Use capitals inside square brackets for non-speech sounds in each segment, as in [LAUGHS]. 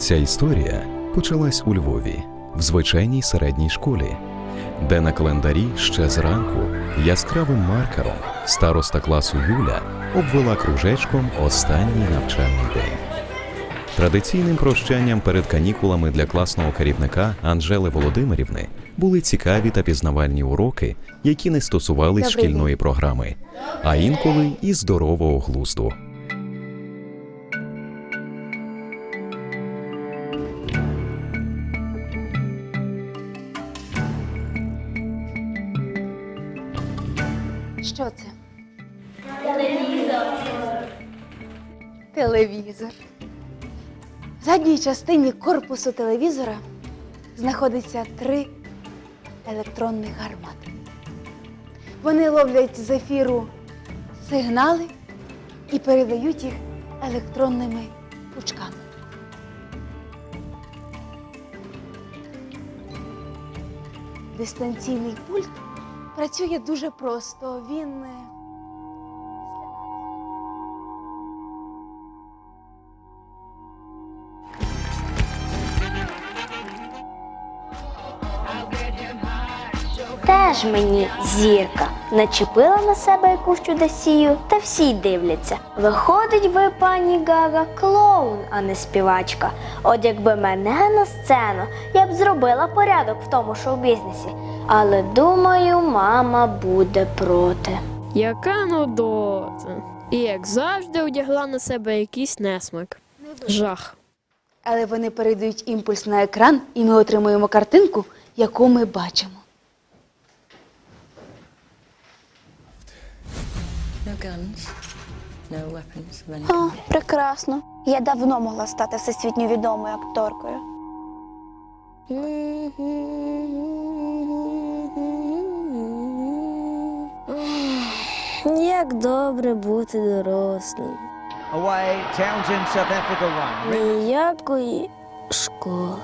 Ця історія почалась у Львові, в звичайній середній школі, де на календарі ще зранку яскравим маркером староста класу Юля обвела кружечком останній навчальний день. Традиційним прощанням перед канікулами для класного керівника Анжели Володимирівни були цікаві та пізнавальні уроки, які не стосувались шкільної програми, а інколи і здорового глузду. Що це? Телевізор. Телевізор. В задній частині корпусу телевізора знаходиться три електронних гармати. Вони ловлять з ефіру сигнали і передають їх електронними пучками. Дистанційний пульт працює дуже просто. Він. е, Теж мені зірка начепила на себе якусь чудосію, та всі дивляться. Виходить ви, пані Гага, клоун, а не співачка. От якби мене на сцену, я б зробила порядок в тому шоу-бізнесі. Але думаю, мама буде проти. Яка нудота. І як завжди одягла на себе якийсь несмак. Жах. Але вони передають імпульс на екран, і ми отримуємо картинку, яку ми бачимо. No guns, no weapons of any О, прекрасно. Я давно могла стати всесвітньо відомою акторкою. Як добре бути дорослим. Away, Townsend, South Africa one. Ніякої школи.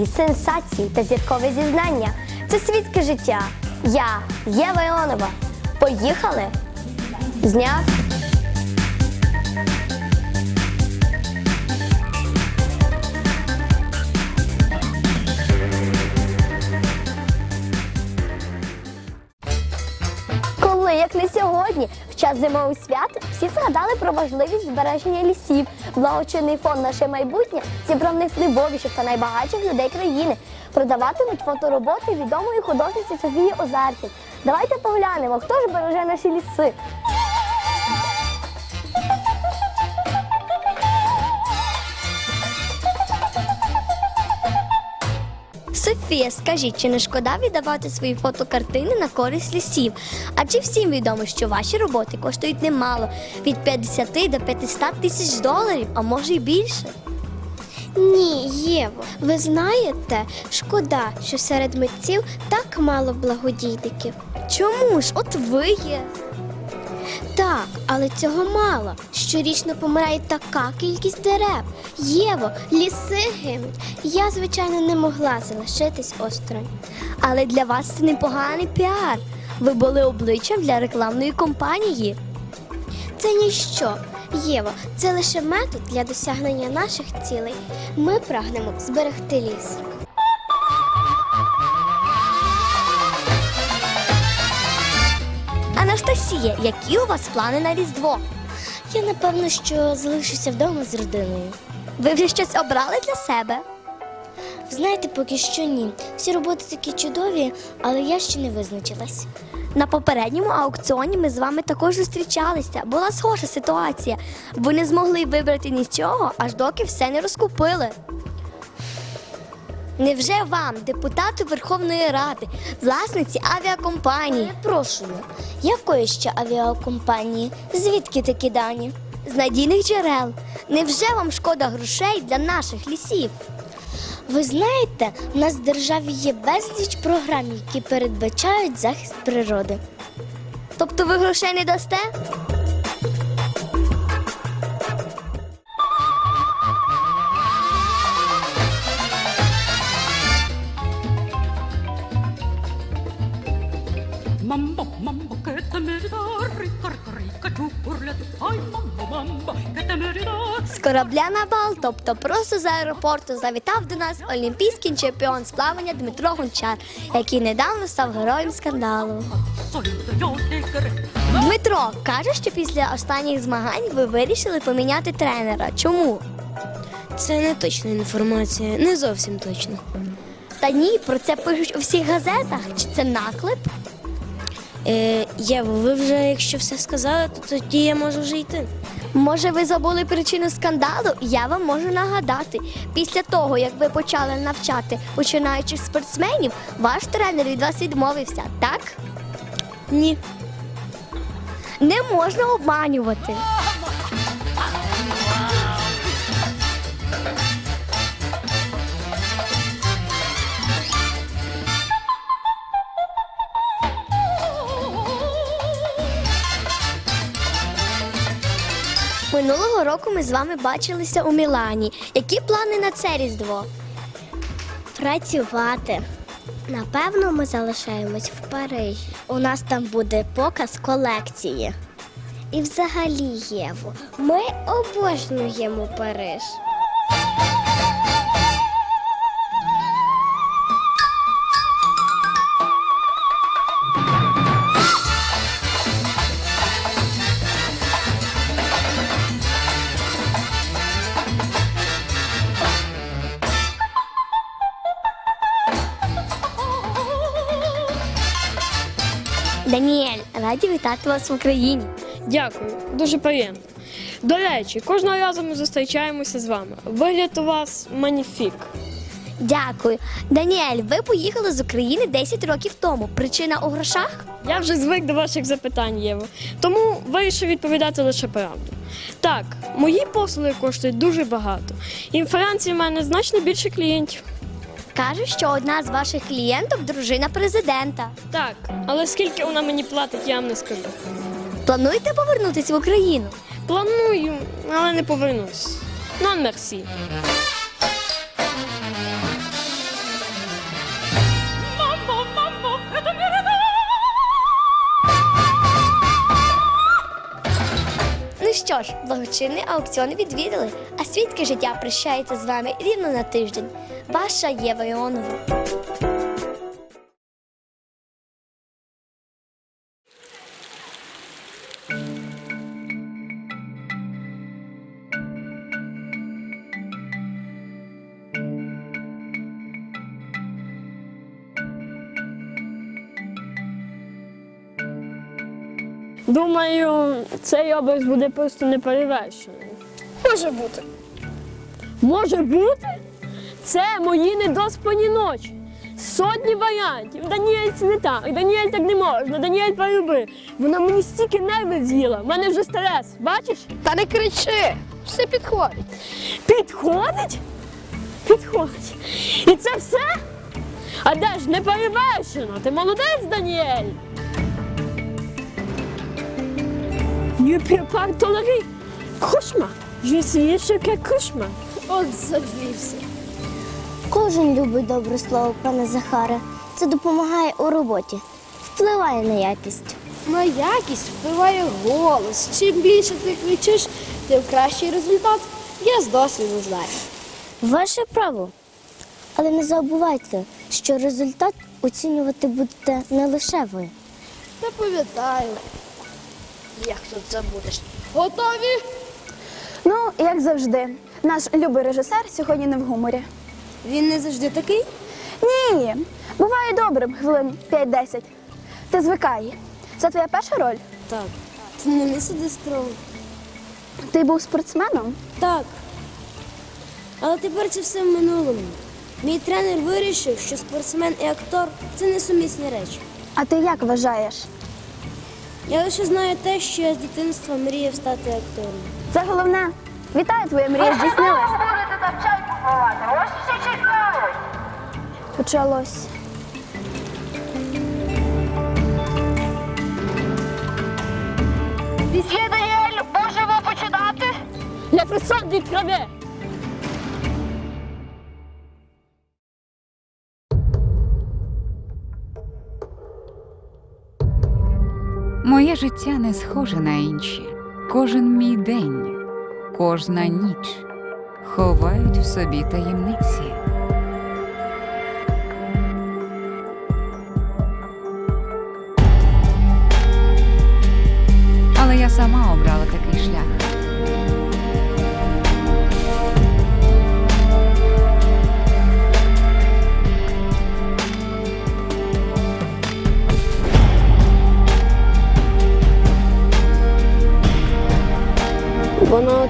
Провокації, сенсації та зіркове зізнання це світське життя. Я Єва Іонова. Поїхали? Зняв. Коли, як не сьогодні, в час зимових свят всі згадали про важливість збереження лісів. Благочинний фонд Наше майбутнє зібрав найвпливовіших та найбагатших людей країни. Продаватимуть фотороботи відомої художниці Софії Озаркін. Давайте поглянемо, хто ж береже наші ліси. Софія, скажіть, чи не шкода віддавати свої фотокартини на користь лісів? Адже всім відомо, що ваші роботи коштують немало від 50 до 500 тисяч доларів, а може й більше. Ні, Єво, ви знаєте, шкода, що серед митців так мало благодійників. Чому ж? От ви є. Так, але цього мало. Щорічно помирає така кількість дерев. Єво, ліси гинуть. Я, звичайно, не могла залишитись осторонь. Але для вас це непоганий піар. Ви були обличчям для рекламної кампанії. Це ніщо. Єво, це лише метод для досягнення наших цілей. Ми прагнемо зберегти ліс. Анастасія, які у вас плани на Різдво? Я напевно, що залишуся вдома з родиною. Ви вже щось обрали для себе? Знаєте, поки що ні. Всі роботи такі чудові, але я ще не визначилась. На попередньому аукціоні ми з вами також зустрічалися. Була схожа ситуація. Ви не змогли вибрати нічого, аж доки все не розкупили. Невже вам, депутату Верховної Ради, власниці авіакомпанії, Перепрошую, якої ще авіакомпанії? Звідки такі дані? з надійних джерел? Невже вам шкода грошей для наших лісів? Ви знаєте, у нас в державі є безліч програм, які передбачають захист природи. Тобто ви грошей не дасте? З корабля на бал, тобто просто з аеропорту, завітав до нас олімпійський чемпіон з плавання Дмитро Гончар, який недавно став героєм скандалу. Дмитро каже, що після останніх змагань ви вирішили поміняти тренера. Чому? Це не точна інформація, не зовсім точно. Та ні, про це пишуть у всіх газетах. Чи це наклеп? Е, Єво, ви вже, якщо все сказали, то тоді я можу вже йти. Може, ви забули причину скандалу? Я вам можу нагадати. Після того, як ви почали навчати починаючих спортсменів, ваш тренер від вас відмовився, так? Ні. Не можна обманювати. Минулого року ми з вами бачилися у Мілані. Які плани на це різдво? Працювати. Напевно, ми залишаємось в Парижі. У нас там буде показ колекції. І взагалі, Єво, ми обожнюємо Париж. Вітати вас в Україні. Дякую, дуже приємно. До речі, кожного разу ми зустрічаємося з вами. Вигляд у вас маніфік. Дякую. Даніель, ви поїхали з України 10 років тому. Причина у грошах? Я вже звик до ваших запитань, Єво, тому вирішив відповідати лише правду. Так, мої послуги коштують дуже багато. І в Франції в мене значно більше клієнтів. Кажуть, що одна з ваших клієнток дружина президента. Так, але скільки вона мені платить, я вам не скажу. Плануєте повернутися в Україну? Планую, але не повернусь. Non merci. Що ж, благочинний аукціон відвідали, а світське життя прощається з вами рівно на тиждень. Ваша Єва Іонова. Думаю, цей образ буде просто неперевершений. Може бути. Може бути? Це мої недоспані ночі. Сотні варіантів. Даніель це не так, Даніель так не можна, Даніель полюби. Вона мені стільки нервів з'їла. У мене вже стрес, бачиш? Та не кричи, все підходить. Підходить? Підходить. І це все? А де ж не перевершено? Ти молодець, Даніель. Кошмар. Je suis choqué кошмар. От завівся. Кожен любить добре слово, пане Захаре. Це допомагає у роботі, впливає на якість. На якість впливає голос. Чим більше ти кричиш, тим кращий результат. Я з досвіду знаю. Ваше право. Але не забувайте, що результат оцінювати будете не лише ви. Та пам'ятаю. Як тут забудеш? Готові? Ну, як завжди, наш любий режисер сьогодні не в гуморі. Він не завжди такий. Ні, буває добрим хвилин 5-10. Ти звикай. Це твоя перша роль? Так. Тому не суди строго. Ти був спортсменом? Так. Але тепер це все в минулому. Мій тренер вирішив, що спортсмен і актор це несумісні речі. А ти як вважаєш? Я лише знаю те, що я з дитинства мріяв стати актором. Це головне. Вітаю, твоя мрія здійснилась. Будете там чай купувати, ось все чекали. почалось. Я присад від життя не схоже на інші. Кожен мій день, кожна ніч ховають в собі таємниці. Але я сама обрала такий шлях.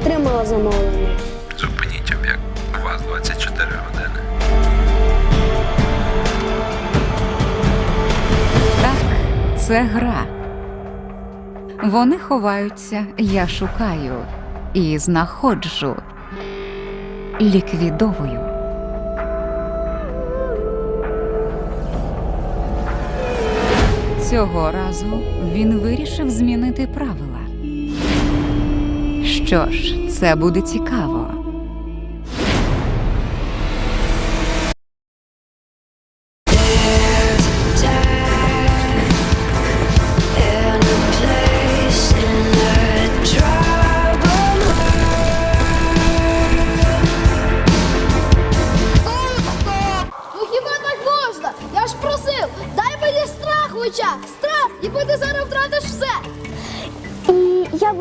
Отримала замовлення. Зупиніть об'єкт. У вас 24 години. Так, це гра. Вони ховаються, я шукаю і знаходжу, ліквідовую. Цього разу він вирішив змінити правила. Що ж, це буде цікаво.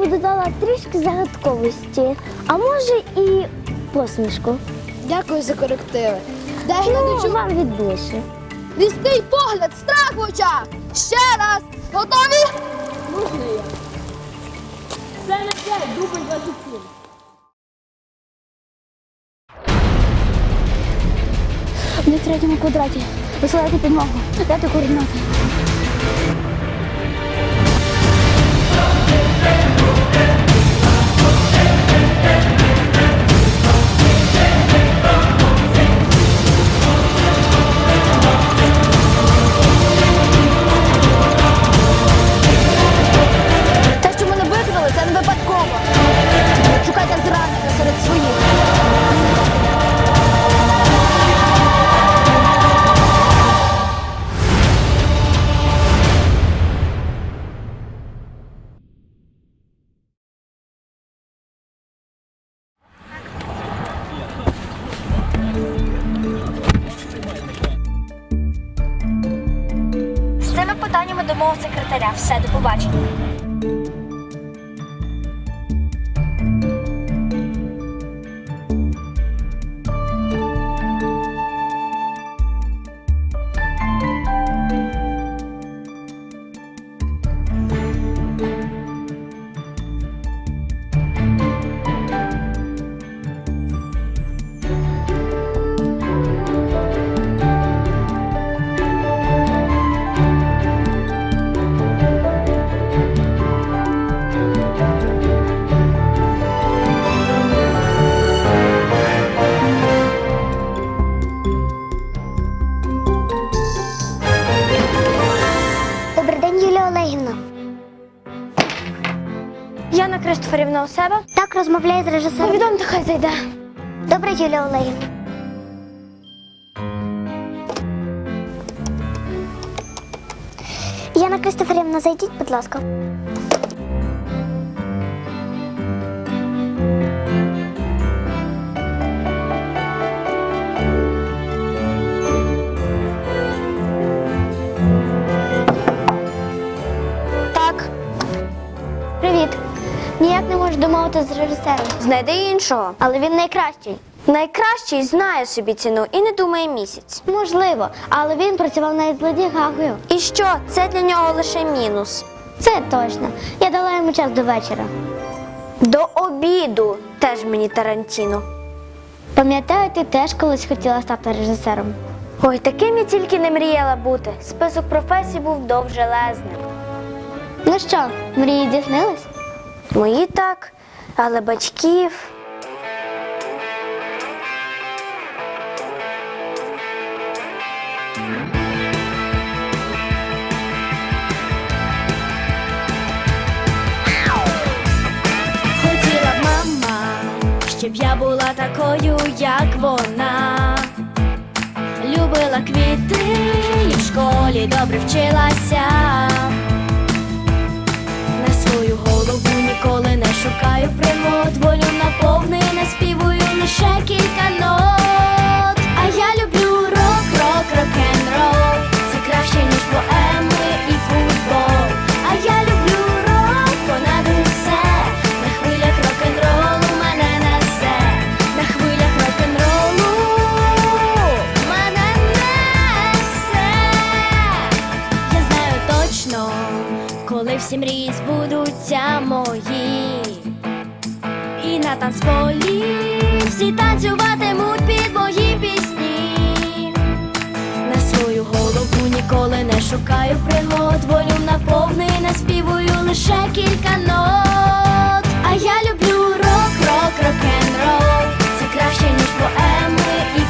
І я буду дала трішки загадковості, а може і посмішку. Дякую за корективи. Дай Ну, вам відніше. різкий погляд, страх в очах. Ще раз. Готові? Можна я? Це не те, дубль 27. Ми в третьому квадраті. Висилайте підмогу. Дайте координати. Те, у себе. Так розмовляє з режисером. Повідомте, хай зайде. Добре, Юлія Олегівна. Яна Кристоферівна, зайдіть, будь ласка. Домовитися з режисером. Знайди іншого. Але він найкращий. Найкращий знає собі ціну і не думає місяць. Можливо, але він працював навіть з Гагою. І що? Це для нього лише мінус. Це точно. Я дала йому час до вечора. До обіду теж мені Тарантіно. Пам'ятаю, ти теж колись хотіла стати режисером. Ой, таким я тільки не мріяла бути. Список професій був довжелезним. Ну що, мрії здійснились? Мої так, але батьків. Хотіла б мама, щоб я була такою, як вона, любила квіти і в школі добре вчилася. Ніколи не шукаю пригод, волю наповнене співую лише кілька нот. А я люблю рок, рок, рок-н-рол. Це краще, ніж поеми і футбол. А я люблю рок понад усе. На хвилях рок-н-ролу мене несе. На хвилях рок-н-ролу мене несе. Я знаю точно, коли всі мрії збудуться Танцполі всі танцюватимуть під мої пісні. На свою голову ніколи не шукаю пригод, волю наповнене співую лише кілька нот. А я люблю рок, рок, рок-н-рол. Це краще, ніж поеми і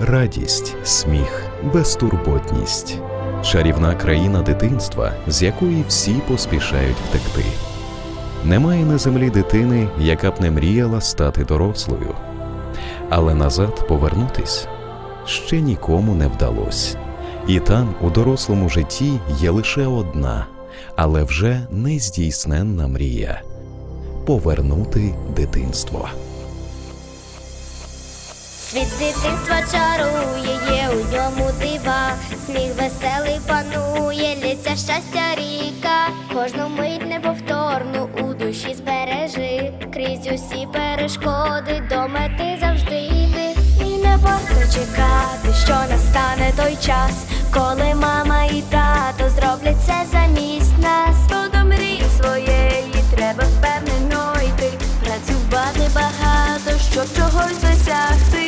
Радість, сміх, безтурботність. Чарівна країна дитинства, з якої всі поспішають втекти. Немає на землі дитини, яка б не мріяла стати дорослою. Але назад повернутись ще нікому не вдалось. І там, у дорослому житті, є лише одна, але вже нездійсненна мрія повернути дитинство. Світ дитинства чарує, є у ньому дива, сміх веселий панує, лється щастя ріка, кожну мить неповторну у душі збережи, крізь усі перешкоди до мети завжди йди. І не варто чекати, що настане той час, коли мама і тато зроблять це замість нас. То до мрії своєї треба впевнено йти, працювати багато, щоб чогось досягти.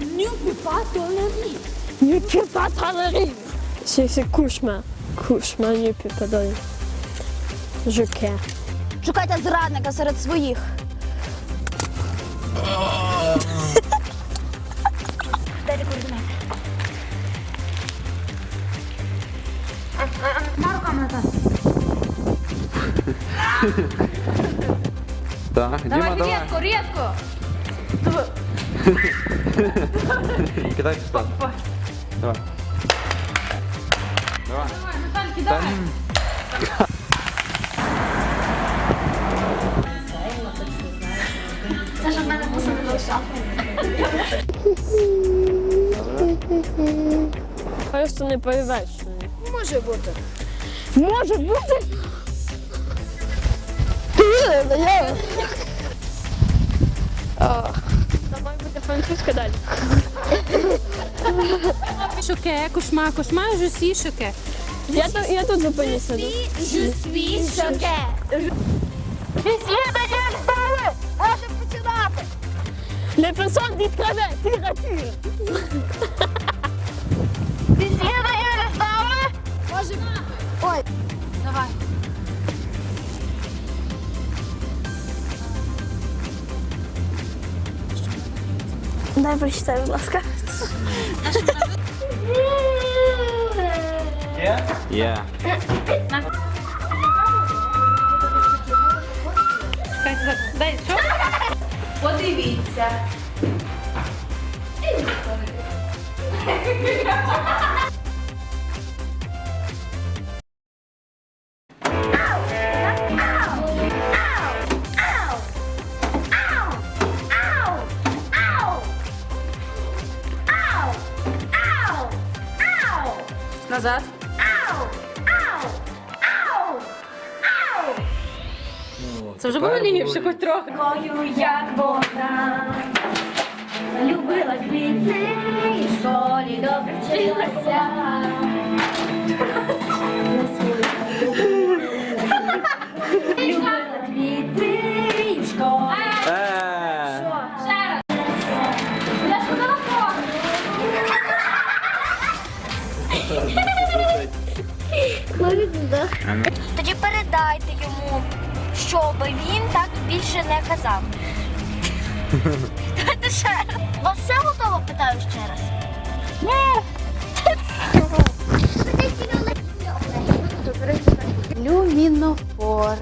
Не піпа талари. Не піпа талари. Це це кушма. Кушма, піпа талари. Жуке. шукайте зрадника серед своїх. Дайте координати. Так, Діма, давай. Різко, різко. Кидай сюди. Давай. Давай. Та ні. Просто не перевершений. Може бути. Може бути. Давай буде французька далі. Шоке, кошма, кошма, suis choquée. Я, тут- я тут зупинюся. да. Les personnes qui traversent, littérature. Дай прочитай, будь ласка. Є. [LAUGHS] Назад. Це вже було ліпше, хоч трохи. як вона любила квіти і в школі добре вчилася. Більше не казав. Давайте ще раз. У вас все готово? Питаю ще раз. Люмінофор.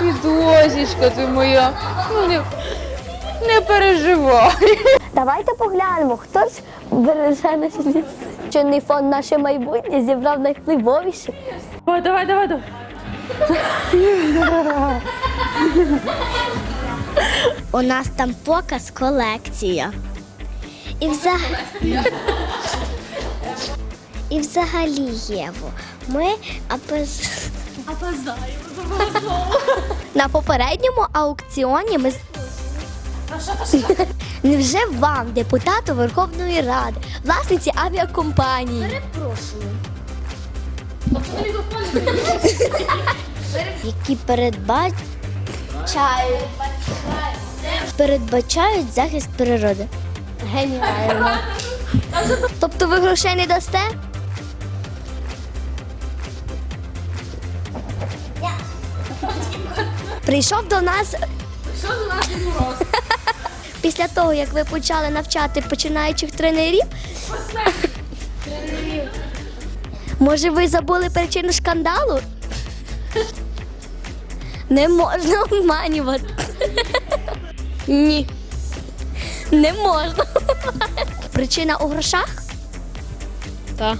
Бідозічка ти моя. Ну не, не переживай. Давайте поглянемо, хтось береже наші ліси. Чинний фонд наше майбутнє зібрав найвпливовіших. Давай, давай, давай. давай. У нас там показ колекція. І взагалі, і взагалі Єво, ми апез... на попередньому аукціоні ми Невже вам, депутату Верховної Ради, власниці авіакомпанії? Які передбачають передбачають захист природи. Геніально. Тобто ви грошей не дасте? Прийшов до нас. Після того, як ви почали навчати починаючих тренерів. Може, ви забули причину скандалу? Не можна обманювати. Ні. Не можна. Причина у грошах? Так.